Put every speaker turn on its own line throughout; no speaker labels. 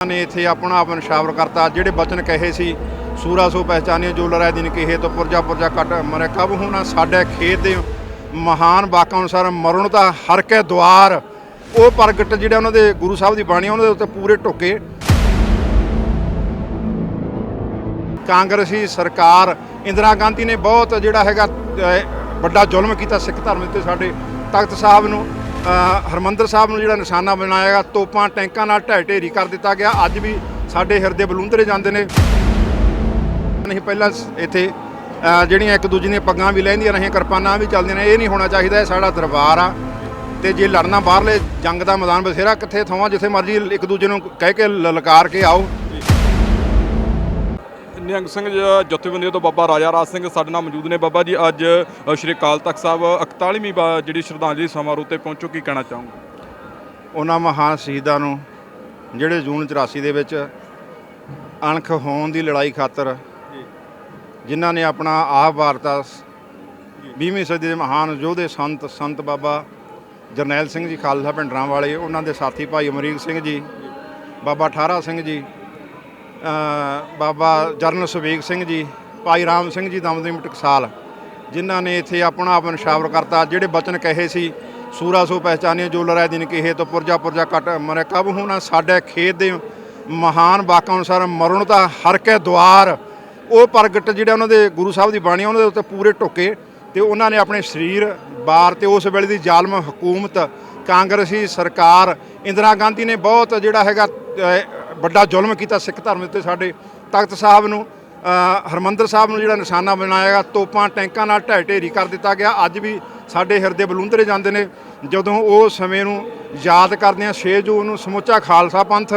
ਨੇ ਇੱਥੇ ਆਪਣਾ ਆਪ ਨਿਸ਼ਾਵਰ ਕਰਤਾ। ਜਿਹੜੇ ਬਚਨ ਕਹੇ ਸੀ, ਸੂਰਾ ਸੋ ਪਹਿਚਾਨਿਓ ਜੋ ਲੜਾਈ ਦਿਨ ਕਹੇ ਤੋ ਪੁਰਜਾ ਪੁਰਜਾ ਕੱਟ ਮਰੇ। ਕਬ ਹੁਣਾ ਸਾਡੇ ਖੇਤ ਦੇ ਮਹਾਨ ਵਾਕਾਂ ਅਨੁਸਾਰ ਮਰਨ ਤਾਂ ਹਰ ਕੇ ਦੁਆਰ, ਉਹ ਪ੍ਰਗਟ ਜਿਹੜਾ ਉਹਨਾਂ ਦੇ ਗੁਰੂ ਸਾਹਿਬ ਦੀ ਬਾਣੀ ਉਹਨਾਂ ਦੇ ਉੱਤੇ ਪੂਰੇ ਢੁੱਕੇ। ਕਾਂਗਰਸੀ ਸਰਕਾਰ, ਇੰਦਰਾ ਗਾਂਧੀ ਨੇ ਬਹੁਤ ਜਿਹੜਾ ਹੈਗਾ ਵੱਡਾ ਜ਼ੁਲਮ ਕੀਤਾ ਸਿੱਖ ਧਰਮ ਉੱਤੇ ਸਾਡੇ ਤਖਤ ਸਾਹਿਬ ਨੂੰ। ਹਰਮੰਦਰ ਸਾਹਿਬ ਨੂੰ ਜਿਹੜਾ ਨਿਸ਼ਾਨਾ ਬਣਾਇਆ ਗਿਆ, ਤੋਪਾਂ, ਟੈਂਕਾਂ ਨਾਲ ਢਹਿ ਢੇਰੀ ਕਰ ਦਿੱਤਾ ਗਿਆ। ਅੱਜ ਵੀ ਸਾਡੇ ਹਿਰਦੇ ਬਲੂੰਦਰੇ ਜਾਂਦੇ ਨੇ। ਨਹੀਂ, ਪਹਿਲਾਂ ਇੱਥੇ ਜਿਹੜੀਆਂ ਇੱਕ ਦੂਜੇ ਦੀਆਂ ਪੱਗਾਂ ਵੀ ਲੈਂਦੀਆਂ ਰਹੀਆਂ, ਕਿਰਪਾਨਾਂ ਵੀ ਚੱਲਦੀਆਂ ਨੇ। ਇਹ ਨਹੀਂ ਹੋਣਾ ਚਾਹੀਦਾ, ਇਹ ਸਾਡਾ ਦਰਬਾਰ ਆ। ਤੇ ਜੇ ਲੜਨਾ ਬਾਹਰਲੇ ਜੰਗ ਦਾ ਮੈਦਾਨ, ਬਥੇਰਾ ਕਿੱਥੇ ਥਾਵਾਂ ਜਿੱਥੇ ਮਰਜ਼ੀ ਇੱਕ ਦੂਜੇ ਨੂੰ ਕਹਿ ਕੇ ਲਲਕਾਰ ਕੇ ਆਓ।
ਨਿਹੰਗ ਸਿੰਘ ਜ- ਜਥੇਬੰਦੀਆਂ ਤੋਂ ਬਾਬਾ ਰਾਜਾ ਰਾਜ ਸਿੰਘ ਸਾਡੇ ਨਾਲ ਮੌਜੂਦ ਨੇ। ਬਾਬਾ ਜੀ ਅੱਜ ਸ਼੍ਰੀ ਅਕਾਲ ਤਖਤ ਸਾਹਿਬ 41ਵੀਂ ਬਾ- ਜਿਹੜੀ ਸ਼ਰਧਾਂਜਲੀ ਸਮਾਰੋਹ ਤੇ ਪਹੁੰਚੋ ਕੀ ਕਹਿਣਾ ਚਾਹੋਗੇ?
ਉਹਨਾਂ ਮਹਾਨ ਸ਼ਹੀਦਾਂ ਨੂੰ ਜਿਹੜੇ ਜੂਨ 84 ਦੇ ਵਿੱਚ ਅਣਖ ਹੋਣ ਦੀ ਲੜਾਈ ਖਾਤਰ ਜਿਨ੍ਹਾਂ ਨੇ ਆਪਣਾ ਆਪ ਵਾਰਤਾ 20ਵੀਂ ਸਦੀ ਦੇ ਮਹਾਨ ਯੋਧੇ ਸੰਤ ਸੰਤ ਬਾਬਾ ਜਰਨੈਲ ਸਿੰਘ ਜੀ ਖਾਲਸਾ ਪਿੰਡਰਾਂ ਵਾਲੇ ਉਹਨਾਂ ਦੇ ਸਾਥੀ ਭਾਈ ਅਮਰੀਕ ਸਿੰਘ ਜੀ ਬਾਬਾ ਠਾਰਾ ਸਿੰਘ ਜੀ ਬਾਬਾ ਜਰਨਲ ਸੁਵੇਗ ਸਿੰਘ ਜੀ, ਭਾਈ ਰਾਮ ਸਿੰਘ ਜੀ ਦਮਦਮੀ ਟਕਸਾਲ ਜਿਨ੍ਹਾਂ ਨੇ ਇੱਥੇ ਆਪਣਾ ਆਪ ਨਿਸ਼ਾਵਰ ਕਰਤਾ। ਜਿਹੜੇ ਬਚਨ ਕਹੇ ਸੀ, ਸੂਰਾ ਸੋ ਪਹਿਚਾਨਿਓ ਜੋ ਲੜਾਈ ਦਿਨ ਕਹੇ ਤੋਂ ਪੁਰਜਾ ਪੁਰਜਾ ਕੱਟ ਮਰੇ। ਕਬ ਹੁਣਾ ਸਾਡੇ ਖੇਤ ਦੇ ਮਹਾਨ ਵਾਕਾਂ ਅਨੁਸਾਰ ਮਰਨ ਦਾ ਹਰ ਕੇ ਦਵਾਰ ਉਹ ਪ੍ਰਗਟ ਜਿਹੜੇ ਉਹਨਾਂ ਦੇ ਗੁਰੂ ਸਾਹਿਬ ਦੀ ਬਾਣੀ ਉਹਨਾਂ ਦੇ ਉੱਤੇ ਪੂਰੇ ਢੁੱਕੇ ਤੇ ਉਹਨਾਂ ਨੇ ਆਪਣੇ ਸਰੀਰ ਬਾਰ ਤੇ ਉਸ ਵੇਲੇ ਦੀ ਜ਼ਾਲਮ ਹਕੂਮਤ ਕਾਂਗਰਸੀ ਸਰਕਾਰ ਇੰਦਰਾ ਗਾਂਧੀ ਨੇ ਬਹੁਤ ਜਿਹੜਾ ਹੈਗਾ ਵੱਡਾ ਜ਼ੁਲਮ ਕੀਤਾ ਸਿੱਖ ਧਰਮ ਉੱਤੇ ਸਾਡੇ ਤਖਤ ਸਾਹਿਬ ਨੂੰ ਅਹ, ਹਰਮੰਦਰ ਸਾਹਿਬ ਨੂੰ ਜਿਹੜਾ ਨਿਸ਼ਾਨਾ ਬਣਾਇਆ ਗਿਆ ਤੋਪਾਂ ਟੈਂਕਾਂ ਨਾਲ ਢਹਿ ਢੇਰੀ ਕਰ ਦਿੱਤਾ ਗਿਆ। ਅੱਜ ਵੀ ਸਾਡੇ ਹਿਰਦੇ ਬਲੂੰਦਰੇ ਜਾਂਦੇ ਨੇ। ਜਦੋਂ ਉਹ ਸਮੇਂ ਨੂੰ ਯਾਦ ਕਰਦੇ ਹਾਂ 6 ਜੂਨ ਨੂੰ ਸਮੁੱਚਾ ਖਾਲਸਾ ਪੰਥ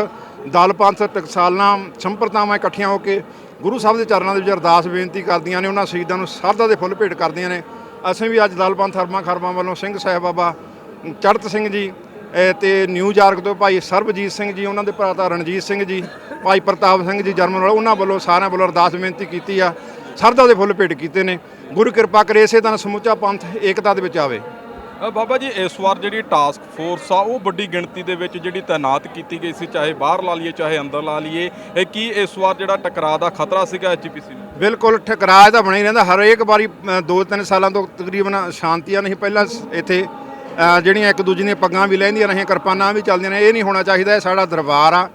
ਦਲ ਪੰਥ ਟਕਸਾਲਾਂ ਸੰਪਰਦਾਵਾਂ ਇਕੱਠੀਆਂ ਹੋ ਕੇ ਗੁਰੂ ਸਾਹਿਬ ਦੇ ਚਰਨਾਂ ਦੇ ਵਿੱਚ ਅਰਦਾਸ ਬੇਨਤੀ ਕਰਦੀਆਂ ਨੇ। ਉਹਨਾਂ ਸ਼ਹੀਦਾਂ ਨੂੰ ਸਰਦਾ ਦੇ ਫੁੱਲ ਭੇਟ ਕਰਦੀਆਂ ਨੇ। ਅਸੀਂ ਵੀ ਅੱਜ ਦਲ ਪੰਥ ਹਰਮਾ ਖਰਮਾ ਵੱਲੋਂ ਸਿੰਘ ਸਾਹਿਬ ਬਾਬਾ ਚੜਤ ਸਿੰਘ ਜੀ ਇਹ ਤੇ ਨਿਊਯਾਰਕ ਤੋਂ ਭਾਈ ਸਰਬਜੀਤ ਸਿੰਘ ਜੀ ਉਹਨਾਂ ਦੇ ਭਰਾਤਾ ਰਣਜੀਤ ਸਿੰਘ ਜੀ ਭਾਈ ਪ੍ਰਤਾਪ ਸਿੰਘ ਜੀ ਜਰਮਨ ਵਾਲੇ ਉਹਨਾਂ ਵੱਲੋਂ ਸਾਰਿਆਂ ਵੱਲੋਂ ਅਰਦਾਸ ਬੇਨਤੀ ਕੀਤੀ ਆ। ਸਰਦਾ ਦੇ ਫੁੱਲ ਭੇਟ ਕੀਤੇ ਨੇ। ਗੁਰੂ ਕਿਰਪਾ ਕਰੇ ਇਸੇ ਤਰ੍ਹਾਂ ਸਮੁੱਚਾ ਪੰਥ ਏਕਤਾ ਦੇ ਵਿੱਚ ਆਵੇ।
ਬਾਬਾ ਜੀ ਇਸ ਵਾਰ ਜਿਹੜੀ ਟਾਸਕ ਫੋਰਸ ਆ ਉਹ ਵੱਡੀ ਗਿਣਤੀ ਦੇ ਵਿੱਚ ਜਿਹੜੀ ਤਾਇਨਾਤ ਕੀਤੀ ਗਈ ਸੀ ਚਾਹੇ ਬਾਹਰ ਲਾ ਲਈਏ ਚਾਹੇ ਅੰਦਰ ਲਾ ਲਈਏ ਇਹ ਕੀ ਇਸ ਵਾਰ ਜਿਹੜਾ ਟਕਰਾਅ ਦਾ ਖਤਰਾ ਸੀਗਾ ਐਚਪੀਸੀ ਨੂੰ?
ਬਿਲਕੁਲ ਠਕਰਾਅ ਤਾਂ ਬਣਾ ਹੀ ਰਹਿੰਦਾ। ਹਰੇਕ ਵਾਰੀ 2-3 ਸਾਲਾਂ ਤੋਂ ਤਕਰੀਬਨ ਸ਼ਾਂਤੀਆਂ ਨਹੀਂ ਪਹਿਲਾਂ ਇੱਥੇ ਜਿਹੜੀਆਂ ਇੱਕ ਦੂਜੇ ਦੀਆਂ ਪੱਗਾਂ ਵੀ ਲੈਂਦੀਆਂ ਰਹੀਆਂ, ਕਿਰਪਾਨਾਂ ਵੀ ਚੱਲਦੀਆਂ ਨੇ ਇਹ ਨਹੀਂ ਹੋਣਾ ਚਾਹੀਦਾ, ਇਹ ਸਾਡਾ ਦਰਬਾਰ ਆ।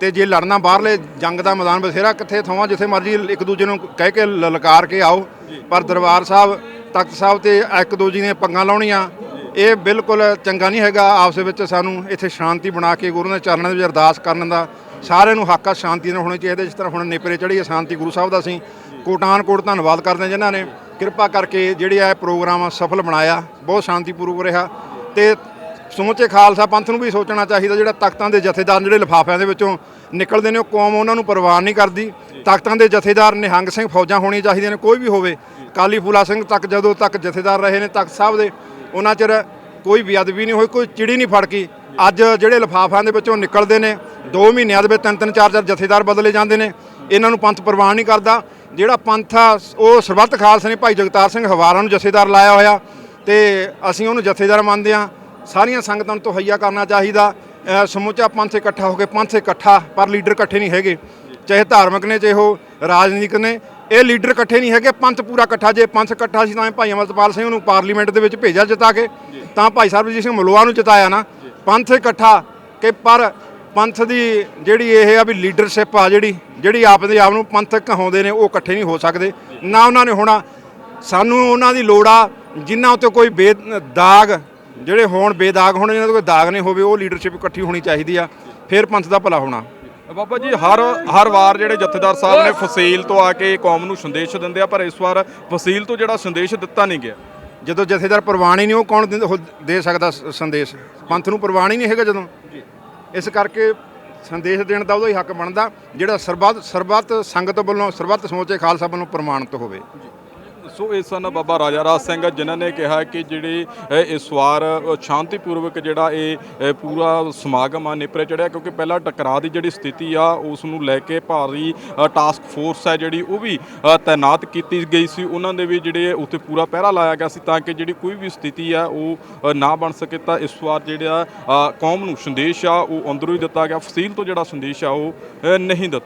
ਤੇ ਜੇ ਲੜਨਾ ਬਾਹਰਲੇ ਜੰਗ ਦਾ ਮੈਦਾਨ, ਬਥੇਰਾ ਕਿੱਥੇ ਥੋਵਾਂ, ਜਿੱਥੇ ਮਰਜ਼ੀ ਇੱਕ ਦੂਜੇ ਨੂੰ ਕਹਿ ਕੇ ਲਲਕਾਰ ਕੇ ਆਓ। ਪਰ ਦਰਬਾਰ ਸਾਹਿਬ, ਤਖਤ ਸਾਹਿਬ ਤੇ ਇੱਕ ਦੂਜੇ ਦੀਆਂ ਪੱਗਾਂ ਲਾਉਣੀਆਂ, ਇਹ ਬਿਲਕੁਲ ਚੰਗਾ ਨਹੀਂ ਹੈਗਾ। ਆਪਸ ਵਿੱਚ ਸਾਨੂੰ ਇੱਥੇ ਸ਼ਾਂਤੀ ਬਣਾ ਕੇ ਗੁਰੂ ਦੇ ਚਰਨਾਂ ਦੇ ਵਿੱਚ ਅਰਦਾਸ ਕਰਨ ਦਾ ਸਾਰਿਆਂ ਨੂੰ ਹੱਕ ਆ, ਸ਼ਾਂਤੀ ਨਾਲ ਹੋਣੀ ਚਾਹੀਦੀ ਜਿਸ ਤਰ੍ਹਾਂ ਹੁਣ ਨੇਪਰੇ ਚੜ੍ਹੀ ਹੈ ਸ਼ਾਂਤੀ ਗੁਰੂ ਸਾਹਿਬ ਦਾ ਅਸੀਂ ਕੋਟਾਨ ਕੋਟ ਧੰਨਵਾਦ ਕਰਦੇ ਹਾਂ ਜਿਨ੍ਹਾਂ ਨੇ ਕਿਰਪਾ ਕਰਕੇ ਜਿਹੜੇ ਇਹ ਪ੍ਰੋਗਰਾਮ ਸਫਲ ਬਣਾਇਆ, ਬਹੁਤ ਸ਼ਾਂਤੀਪੂਰਵਕ ਰਿਹਾ ਤੇ ਸਮੁੱਚੇ ਖਾਲਸਾ ਪੰਥ ਨੂੰ ਵੀ ਸੋਚਣਾ ਚਾਹੀਦਾ ਜਿਹੜਾ ਤਖਤਾਂ ਦੇ ਜਥੇਦਾਰ ਜਿਹੜੇ ਲਿਫਾਫਿਆਂ ਦੇ ਵਿੱਚੋਂ ਨਿਕਲਦੇ ਨੇ, ਉਹ ਕੌਮ ਉਹਨਾਂ ਨੂੰ ਪ੍ਰਵਾਨ ਨਹੀਂ ਕਰਦੀ। ਤਖਤਾਂ ਦੇ ਜਥੇਦਾਰ ਨਿਹੰਗ ਸਿੰਘ ਫੌਜਾਂ ਹੋਣੀਆਂ ਚਾਹੀਦੀਆਂ ਨੇ, ਕੋਈ ਵੀ ਹੋਵੇ। ਕਾਲੀ ਫੂਲਾ ਸਿੰਘ ਤੱਕ ਜਦੋਂ ਤੱਕ ਜਥੇਦਾਰ ਰਹੇ ਨੇ, ਤਖਤ ਸਾਹਿਬ ਦੇ, ਉਹਨਾਂ ਚਿਰ ਕੋਈ ਬੇਅਦਬੀ ਨਹੀਂ ਹੋਈ, ਕੋਈ ਚਿੜੀ ਨਹੀਂ ਫੜਕੀ। ਅੱਜ ਜਿਹੜੇ ਲਿਫਾਫਿਆਂ ਦੇ ਵਿੱਚੋਂ ਨਿਕਲਦੇ ਨੇ 2 ਮਹੀਨਿਆਂ ਦੇ ਵਿੱਚ ਤਿੰਨ ਤਿੰਨ ਚਾਰ ਚਾਰ ਜਥੇਦਾਰ ਬਦਲੇ ਜਾਂਦੇ ਨੇ, ਇਹਨਾਂ ਨੂੰ ਪੰਥ ਪ੍ਰਵਾਨ ਨਹੀਂ ਕਰਦਾ। ਜਿਹੜਾ ਪੰਥ ਆ, ਉਹ ਸਰਬੱਤ ਖਾਲਸਾ ਨੇ ਭਾਈ ਜਗਤਾਰ ਸਿੰਘ ਹਵਾਰਾ ਨੂੰ ਜਥੇਦਾਰ ਲਾਇਆ ਹੋਇਆ ਤੇ ਅਸੀਂ ਉਹਨੂੰ ਜਥੇਦਾਰ ਮੰਨਦੇ ਆ ਸਾਰੀਆਂ ਸੰਗਤਾਂ ਨੂੰ ਤਹਈਆ ਕਰਨਾ ਚਾਹੀਦਾ। ਸਮੁੱਚਾ ਪੰਥ ਇਕੱਠਾ ਹੋ ਕੇ ਪੰਥ ਇਕੱਠਾ, ਪਰ ਲੀਡਰ ਇਕੱਠੇ ਨਹੀਂ ਹੈਗੇ। ਚਾਹੇ ਧਾਰਮਿਕ ਨੇ, ਚਾਹੇ ਉਹ ਰਾਜਨੀਤਿਕ ਨੇ, ਇਹ ਲੀਡਰ ਇਕੱਠੇ ਨਹੀਂ ਹੈਗੇ। ਪੰਥ ਪੂਰਾ ਇਕੱਠਾ, ਜੇ ਪੰਥ ਇਕੱਠਾ ਸੀ ਤਾਂ ਭਾਈ ਅਮਰਤਪਾਲ ਸਿੰਘ ਨੂੰ ਪਾਰਲੀਮੈਂਟ ਦੇ ਵਿੱਚ ਭੇਜਿਆ ਜਿਤਾ ਕੇ। ਤਾਂ ਭਾਈ ਸਰਬਜੀਤ ਸਿੰਘ ਮਲੋਆ ਨੂੰ ਜਿਤਾਇਆ ਨਾ। ਪੰਥ ਇਕੱਠਾ ਕਿ, ਪਰ ਪੰਥ ਦੀ ਜਿਹੜੀ ਇਹ ਆ ਵੀ ਲੀਡਰਸ਼ਿਪ ਆ ਜਿਹੜੀ ਜਿਹੜੀ ਆਪ ਦੇ ਆਪ ਨੂੰ ਪੰਥਕ ਕਹਾਉਂਦੇ ਨੇ ਉਹ ਇਕੱਠੇ ਨਹੀਂ ਹੋ ਸਕਦੇ। ਨਾ ਉਹਨਾਂ ਨੇ ਹੋਣਾ। ਸਾਨੂੰ ਉਹਨਾਂ ਦੀ ਲੋੜ ਆ ਜਿਨ੍ਹਾਂ ਉੱਤੇ ਕੋਈ ਬੇ ਦਾਗ ਜਿਹੜੇ ਹੋਣ ਬੇਦਾਗ ਹੋਣ ਜਿਹਨਾਂ ਤੇ ਕੋਈ ਦਾਗ ਨਹੀਂ ਹੋਵੇ ਉਹ ਲੀਡਰਸ਼ਿਪ ਇਕੱਠੀ ਹੋਣੀ ਚਾਹੀਦੀ ਆ। ਫਿਰ ਪੰਥ ਦਾ ਭਲਾ ਹੋਣਾ।
ਬਾਬਾ ਜੀ ਹਰ ਹਰ ਵਾਰ ਜਿਹੜੇ ਜਥੇਦਾਰ ਸਾਹਿਬ ਨੇ ਫਸੀਲ ਤੋਂ ਆ ਕੇ ਕੌਮ ਨੂੰ ਸੰਦੇਸ਼ ਦਿੰਦੇ ਆ ਪਰ ਇਸ ਵਾਰ ਫਸੀਲ ਤੋਂ ਜਿਹੜਾ ਸੰਦੇਸ਼ ਦਿੱਤਾ ਨਹੀਂ ਗਿਆ।
ਜਦੋਂ ਜਥੇਦਾਰ ਪ੍ਰਵਾਨ ਹੀ ਨਹੀਂ ਉਹ ਕੌਣ ਦੇ ਸਕਦਾ ਸੰਦੇਸ਼? ਪੰਥ ਨੂੰ ਪ੍ਰਵਾਨ ਹੀ ਨਹੀਂ ਹੈਗਾ ਜਦੋਂ। ਇਸ ਕਰਕੇ ਸੰਦੇਸ਼ ਦੇਣ ਦਾ ਉਹਦਾ ਹੀ ਹੱਕ ਬਣਦਾ ਜਿਹੜਾ ਸਰਬੱਤ ਸਰਬੱਤ ਸੰਗਤ ਵੱਲੋਂ, ਸਰਬੱਤ ਸਮੁੱਚੇ ਖਾਲਸਾ ਵੱਲੋਂ ਪ੍ਰਮਾਣਿਤ ਹੋਵੇ।
ਸੋ ਇਹ ਸਨ ਬਾਬਾ ਰਾਜਾ ਰਾਜ ਸਿੰਘ ਜਿਨ੍ਹਾਂ ਨੇ ਕਿਹਾ ਕਿ ਜਿਹੜੇ ਇਸ ਵਾਰ ਅ, ਸ਼ਾਂਤੀਪੂਰਵਕ ਜਿਹੜਾ ਇਹ ਪੂਰਾ ਸਮਾਗਮ ਆ ਨਿਪਰੇ ਚੜਿਆ ਕਿਉਂਕਿ ਪਹਿਲਾਂ ਟਕਰਾਅ ਦੀ ਜਿਹੜੀ ਸਥਿਤੀ ਆ ਉਸ ਨੂੰ ਲੈ ਕੇ ਭਾਰੀ ਟਾਸਕ ਫੋਰਸ ਹੈ ਜਿਹੜੀ ਉਹ ਵੀ ਤਾਇਨਾਤ ਕੀਤੀ ਗਈ ਸੀ। ਉਹਨਾਂ ਦੇ ਵੀ ਜਿਹੜੇ ਉੱਥੇ ਪੂਰਾ ਪਹਿਰਾ ਲਾਇਆ ਗਿਆ ਸੀ ਤਾਂ ਕਿ ਜਿਹੜੀ ਕੋਈ ਵੀ ਸਥਿਤੀ ਆ ਉਹ ਨਾ ਬਣ ਸਕੇ। ਤਾਂ ਇਸ ਵਾਰ ਜਿਹੜਾ ਕੌਮ ਨੂੰ ਸੰਦੇਸ਼ ਆ ਉਹ ਅੰਦਰੋਂ ਹੀ ਦਿੱਤਾ ਗਿਆ। ਫਸੀਲ ਤੋਂ ਜਿਹੜਾ ਸੰਦੇਸ਼ ਆ ਉਹ ਨਹੀਂ ਦਿੱਤਾ।